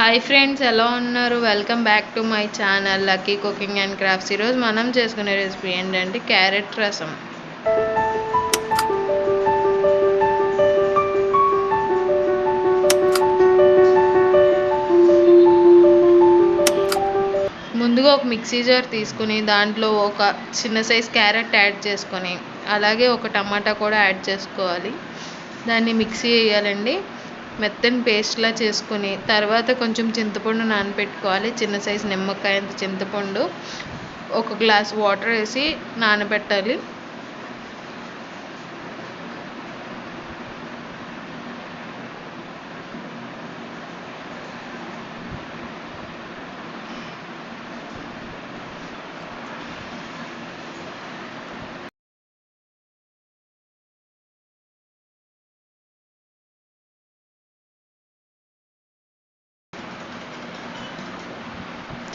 Hi friends ఎలా ఉన్నారు? Welcome back to my channel lucky cooking and crafts ఈరోజు మనం చేసుకునే రెసిపీ ఏంటంటే క్యారెట్ రసం. ముందుగా ఒక మిక్సీ జార్ తీసుకుని దాంట్లో ఒక చిన్న సైజ్ క్యారెట్ యాడ్ చేసుకొని అలాగే ఒక టమాటా కూడా యాడ్ చేసుకోవాలి. దాన్ని మిక్సీ వేయాలండి మెత్తని పేస్ట్లా చేసుకుని తర్వాత కొంచెం చింతపండు నానబెట్టుకోవాలి. చిన్న సైజు నిమ్మకాయ అంత చింతపండు. ఒక గ్లాస్ వాటర్ వేసి నానబెట్టాలి.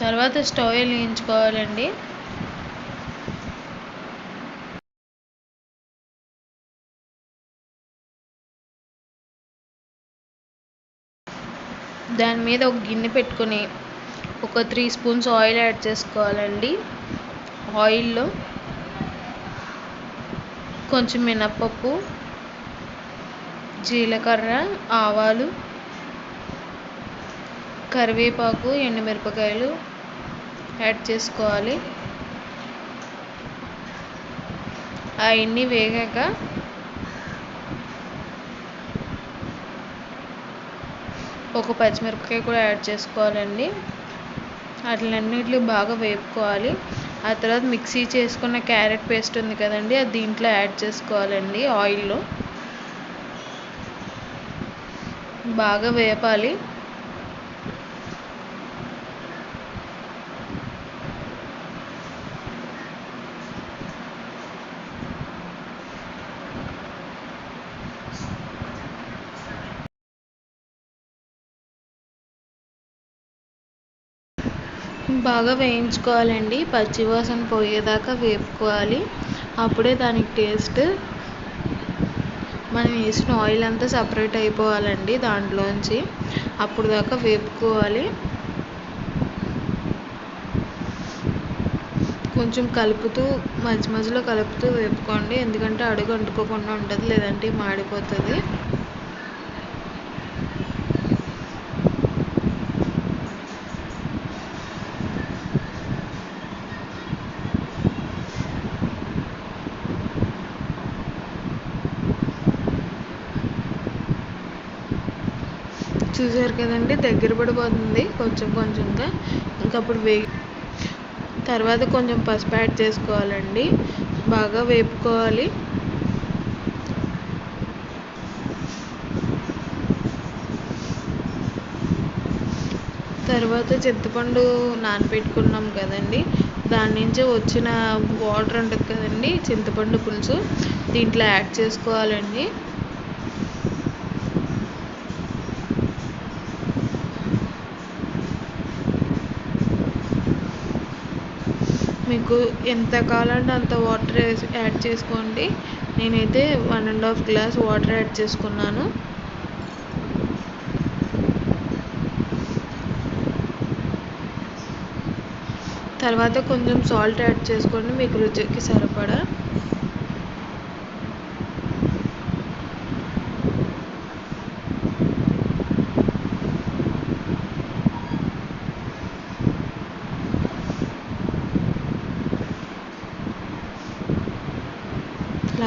తర్వాత స్టవ్ వెలిగించుకోవాలండి. దాని మీద ఒక గిన్నె పెట్టుకొని ఒక త్రీ స్పూన్స్ ఆయిల్ యాడ్ చేసుకోవాలండి. ఆయిల్లో కొంచెం మినప్పప్పు జీలకర్ర ఆవాలు కరివేపాకు ఎండుమిరపకాయలు యాడ్ చేసుకోవాలి. అవన్నీ వేగాక ఒక పచ్చిమిరపకాయ కూడా యాడ్ చేసుకోవాలండి. వాటిలన్నిటిని బాగా వేపుకోవాలి. ఆ తర్వాత మిక్సీ చేసుకున్న క్యారెట్ పేస్ట్ ఉంది కదండి అది దీంట్లో యాడ్ చేసుకోవాలండి ఆయిల్లో. బాగా వేపాలి. బాగా వేయించుకోవాలండి. పచ్చివాసన పోయేదాకా వేపుకోవాలి. అప్పుడే దానికి టేస్ట్ మనం వేసిన ఆయిల్ అంతా సపరేట్ అయిపోవాలండి దాంట్లోంచి. అప్పుడు దాకా వేపుకోవాలి. కొంచెం కలుపుతూ మధ్య మధ్యలో కలుపుతూ వేపుకోండి. ఎందుకంటే అడుగు అంటుకోకుండా ఉంటుంది లేదంటే మాడిపోతుంది. చూసారు కదండి దగ్గర పడిపోతుంది కొంచెం కొంచెంగా. ఇంకా అప్పుడు వే తర్వాత కొంచెం పసుపు యాడ్ చేసుకోవాలండి. బాగా వేపుకోవాలి. తర్వాత చింతపండు నానబెట్టుకున్నాం కదండి. దాని నుంచి వచ్చిన వాటర్ ఉంటుంది కదండి చింతపండు పులుసు. దీంట్లో యాడ్ చేసుకోవాలండి. మీకు ఎంత కావాలంటే అంత వాటర్ యాడ్ చేసుకోండి. నేనైతే one and half glass water add చేసుకున్నాను. తర్వాత కొంచెం సాల్ట్ యాడ్ చేసుకోండి మీకు రుచికి సరిపడా.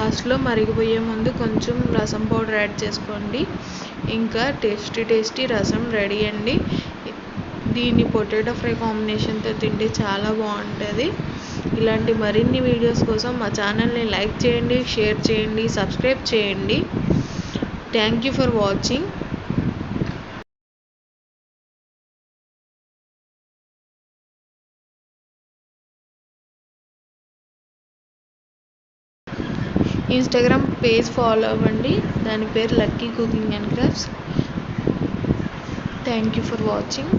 లాస్ట్లో మరిగిపోయే ముందు కొంచెం రసం పౌడర్ యాడ్ చేసుకోండి. ఇంకా టేస్టీ టేస్టీ రసం రెడీ అండి. దీన్ని పొటాటో ఫ్రై కాంబినేషన్తో తింటే చాలా బాగుంటుంది. ఇలాంటి మరిన్ని వీడియోస్ కోసం మా ఛానల్ని లైక్ చేయండి షేర్ చేయండి సబ్స్క్రైబ్ చేయండి. Thank you for watching. Instagram page follow అవ్వండి. దాని పేరు lucky cooking and crafts. Thank you for watching